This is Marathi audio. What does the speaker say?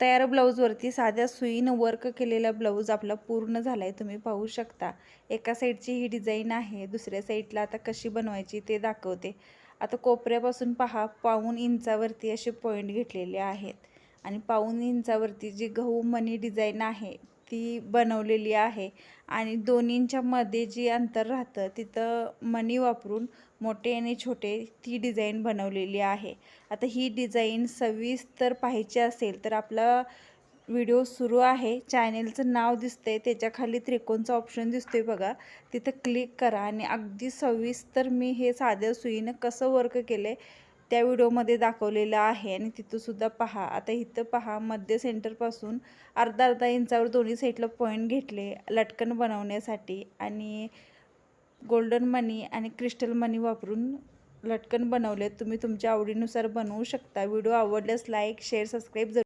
तयार ब्लाऊजवरती साध्या सुईनं वर्क केलेला ब्लाऊज आपला पूर्ण झाला आहे तुम्ही पाहू शकता. एका साईडची ही डिझाईन आहे दुसऱ्या साईडला आता कशी बनवायची ते दाखवते. आता कोपऱ्यापासून पहा पाऊन इंचावरती असे पॉईंट घेतलेले आहेत. आणि पाऊन इंचावरती जी गहू मनी डिझाईन आहे ती बनवलेली आहे. आणि दोन्हींच्या मध्ये जी अंतर राहतं तिथं मणी वापरून मोठे आणि छोटे ती डिझाईन बनवलेली आहे. आता ही डिझाईन सविस्तर पाहायची असेल तर आपला व्हिडिओ सुरू आहे. चॅनेलचं नाव दिसतंय त्याच्याखाली त्रिकोणचा ऑप्शन दिसतोय बघा. तिथं क्लिक करा आणि अगदी सविस्तर मी हे साध्या सुईनं कसं वर्क केलं आहे त्या व्हिडिओमध्ये दाखवलेलं आहे आणि तिथंसुद्धा पहा. आता इथं पहा मध्य सेंटरपासून अर्धा अर्धा इंचावर दोन्ही साईडला पॉईंट घेतले लटकन बनवण्यासाठी आणि गोल्डन मनी आणि क्रिस्टल मनी वापरून लटकन बनवले तुम्ही तुमच्या आवडीनुसार बनवू शकता. व्हिडिओ आवडल्यास लाईक शेअर सबस्क्राईब